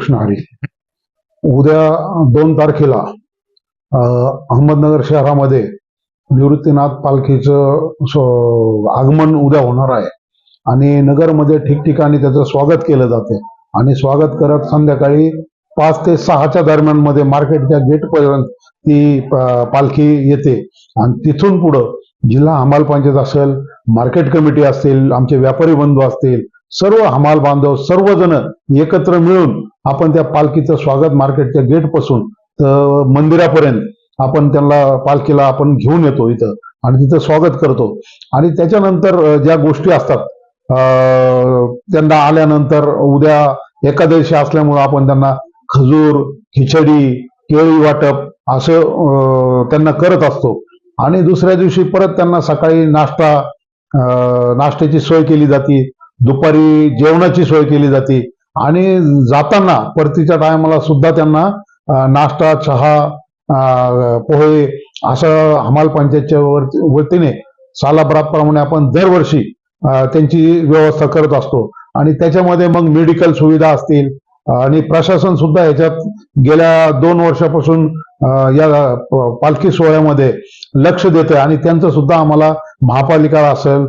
कृष्ण हरी उद्या दोन तारखेला अहमदनगर शहरामध्ये निवृत्तीनाथ पालखीचं आगमन उद्या होणार आहे. आणि नगरमध्ये ठिकठिकाणी त्याचं स्वागत केलं जाते. आणि स्वागत करत संध्याकाळी पाच ते सहाच्या दरम्यानमध्ये मार्केटच्या गेटपर्यंत ती पालखी येते. आणि तिथून पुढं जिल्हा हमाल पंचायत असेल मार्केट कमिटी असतील आमचे व्यापारी बंधू असतील सर्व हमाल बांधव सर्वजण एकत्र मिळून आपण त्या पालखीचं स्वागत मार्केटच्या गेटपासून मंदिरापर्यंत आपण त्यांना पालखीला आपण घेऊन येतो इथं आणि तिथं स्वागत करतो. आणि त्याच्यानंतर ज्या गोष्टी असतात त्यांना आल्यानंतर उद्या एकादशी असल्यामुळं आपण त्यांना खजूर खिचडी केळी वाटप असं त्यांना करत असतो. आणि दुसऱ्या दिवशी परत त्यांना सकाळी नाश्ता नाश्त्याची सोय केली जाते. दुपारी जेवणाची सोय केली जाते. आणि जाताना परतीच्या टायमाला सुद्धा त्यांना नाश्ता चहा पोहे असं हमाल पंचायतच्या वरती- वतीने सालाभराप्रमाणे आपण दरवर्षी त्यांची व्यवस्था करत असतो. आणि त्याच्यामध्ये मग मेडिकल सुविधा असतील. आणि प्रशासन सुद्धा याच्यात गेल्या दोन वर्षापासून या पालखी सोहळ्यामध्ये लक्ष देते आणि त्यांचं सुद्धा आम्हाला महापालिका असेल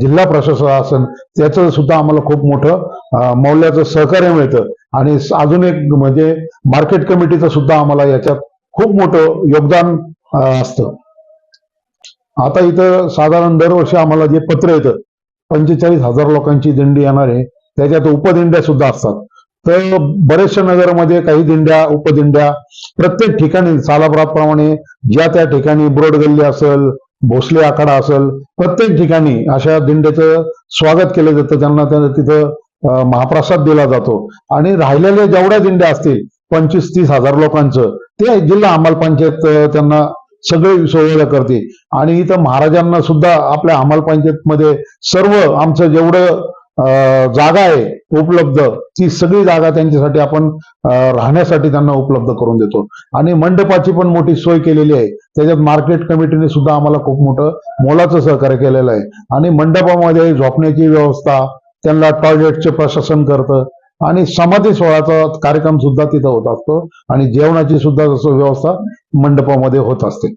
जिल्हा प्रशासन त्याचं सुद्धा आम्हाला खूप मोठं मौल्याचं सहकार्य मिळतं. आणि अजून एक म्हणजे मार्केट कमिटीचं सुद्धा आम्हाला याच्यात खूप मोठं योगदान असतं. आता इथं साधारण दरवर्षी आम्हाला जे पत्र येतं पंचेचाळीस हजार लोकांची दिंडी येणार आहे त्याच्यात उपदिंड्या सुद्धा असतात. तर बरेचशा नगरमध्ये काही दिंड्या उपदिंड्या प्रत्येक ठिकाणी सालाभराप्रमाणे ज्या त्या ठिकाणी ब्रोडगल्ली असेल भोसले आखाडा असेल प्रत्येक ठिकाणी अशा दिंड्याचं स्वागत केलं जातं. त्यांना त्या- तिथं महाप्रसाद दिला जातो. आणि राहिलेल्या जेवढ्या दिंड्या असतील पंचवीस तीस हजार लोकांचं ते जिल्हा अंमलपंचायत त्यांना सगळे सोयीला करते आणि इथं महाराजांना सुद्धा आपल्या अंमलपंचायतमध्ये सर्व आमचं जेवढं जागा आहे उपलब्ध ती सगळी जागा त्यांच्यासाठी आपण राहण्यासाठी त्यांना उपलब्ध करून देतो. आणि मंडपाची पण मोठी सोय केलेली आहे. त्याच्यात मार्केट कमिटीने सुद्धा आम्हाला खूप मोठं मोलाचं सहकार्य केलेलं आहे. आणि मंडपामध्ये झोपण्याची व्यवस्था त्यांना टॉयलेटचे प्रशासन करतं आणि समाधी सोहळ्याचा कार्यक्रम सुद्धा तिथं होत असतो. आणि जेवणाची सुद्धा जसं व्यवस्था मंडपामध्ये होत असते.